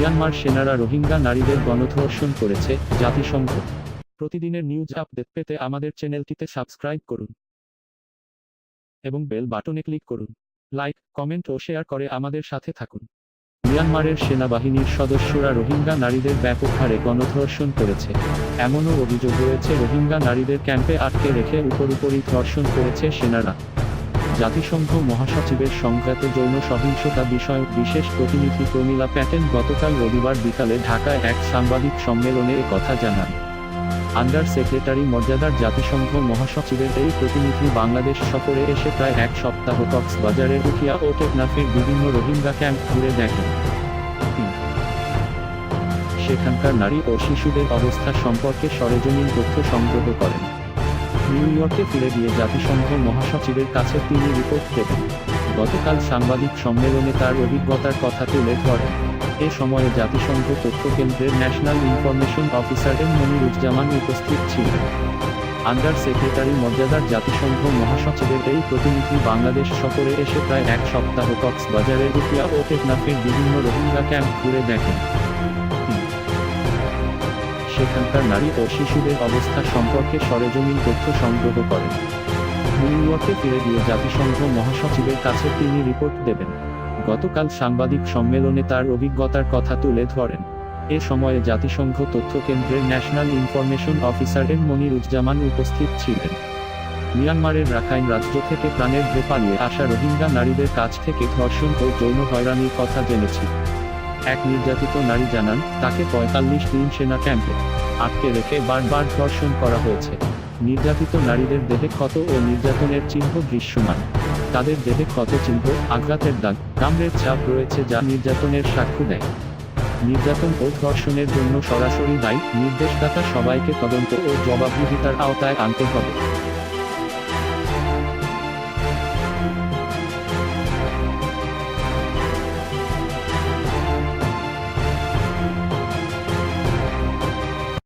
Myanmar সেনারা রোহিঙ্গা নারীদের গণধর্ষণ করেছে, জাতিসংঘ। প্রতিদিনের নিউজ আপডেট পেতে আমাদের চ্যানেলটিতে সাবস্ক্রাইব করুন। এবং বেল বাটনে ক্লিক করুন। লাইক, কমেন্ট ও শেয়ার করে আমাদের সাথে থাকুন। মিয়ানমারের সেনাবাহিনীর সদস্যরা রোহিঙ্গা নারীদের ব্যাপক হারে গণধর্ষণ করেছে। এমনও অভিযোগ রয়েছে, রোহিঙ্গা নারীদের ক্যাম্পে আটকে রেখে উপরুপরি ধর্ষণ করেছে সেনারা। জাতিসংঘ মহাসচিবের সংক্রান্ত যৌন সহিংসতা বিষয়ক বিশেষ প্রতিনিধি প্রমীলা প্যাটেন গতকাল রবিবার বিকালে ঢাকায় এক সাংবাদিক সম্মেলনে কথা জানান। আন্ডার সেক্রেটারি মর্যাদার জাতিসংঘ মহাসচিবের এই প্রতিনিধি বাংলাদেশ সফরে এসে প্রায় এক সপ্তাহ কক্সবাজারের উখিয়া ও টেকনাফের বিভিন্ন রোহিঙ্গা ক্যাম্প ঘুরে দেখেন। সেখানকার নারী ও শিশুদের অবস্থা সম্পর্কে সরেজমিন তথ্য সংগ্রহ করেন। নিউ ইয়র্কে ফিরে গিয়ে জাতিসংঘ মহাসচিবের কাছে তিনি রিপোর্ট দেবেন। গতকাল সাংবাদিক সম্মেলনে তার অভিজ্ঞতার কথা তুলে ধরেন এ সময়ে জাতিসংঘ তথ্য কেন্দ্রের national information officer M Moniruzzaman উপস্থিত ছিলেন। আন্ডার সেক্রেটারি মর্যাদার জাতিসংঘ মহাসচিবের এই প্রতিনিধি বাংলাদেশ সফরে এসে প্রায় এক সপ্তাহ কক্সবাজারের রুপিয়া ও টেকনাফের বিভিন্ন রোহিঙ্গা ক্যাম্প ঘুরে দেখেন। সেখানকার নারী ও শিশুদের অবস্থা সম্পর্কে সরেজমিন তথ্য সংগ্রহ করেন। নিউ ইয়র্কে ফিরে গিয়ে জাতিসংঘ মহাসচিবের কাছে তিনি রিপোর্ট দেবেন। গতকাল সাংবাদিক সম্মেলনে তার অভিজ্ঞতার কথা তুলে ধরেন। এ সময়ে জাতিসংঘ তথ্য কেন্দ্রের national information officer M Moniruzzaman উপস্থিত ছিলেন। মিয়ানমারের রাখাইন রাজ্য থেকে প্রাণের ভে পালিয়ে আসা রোহিঙ্গা নারীদের কাছ থেকে ধর্ষণ ও যৌন হয়রানির কথা জেনেছি। এক নির্যাতিত নারী জানান, তাকে পঁয়তাল্লিশ দিন সেনা ক্যাম্পে আটকে রেখে বারবার ধর্ষণ করা হয়েছে। নির্যাতিত নারীদের দেহে ক্ষত ও নির্যাতনের চিহ্ন দৃশ্যমান। তাদের দেহে ক্ষত চিহ্ন, আঘাতের দাগ, কামড়ের ছাপ রয়েছে যা নির্যাতনের সাক্ষ্য দেয়। নির্যাতন ও ধর্ষণের জন্য সরাসরি দায়ী, নির্দেশদাতা সবাইকে তদন্ত ও জবাবদিহিতার আওতায় আনতে হবে।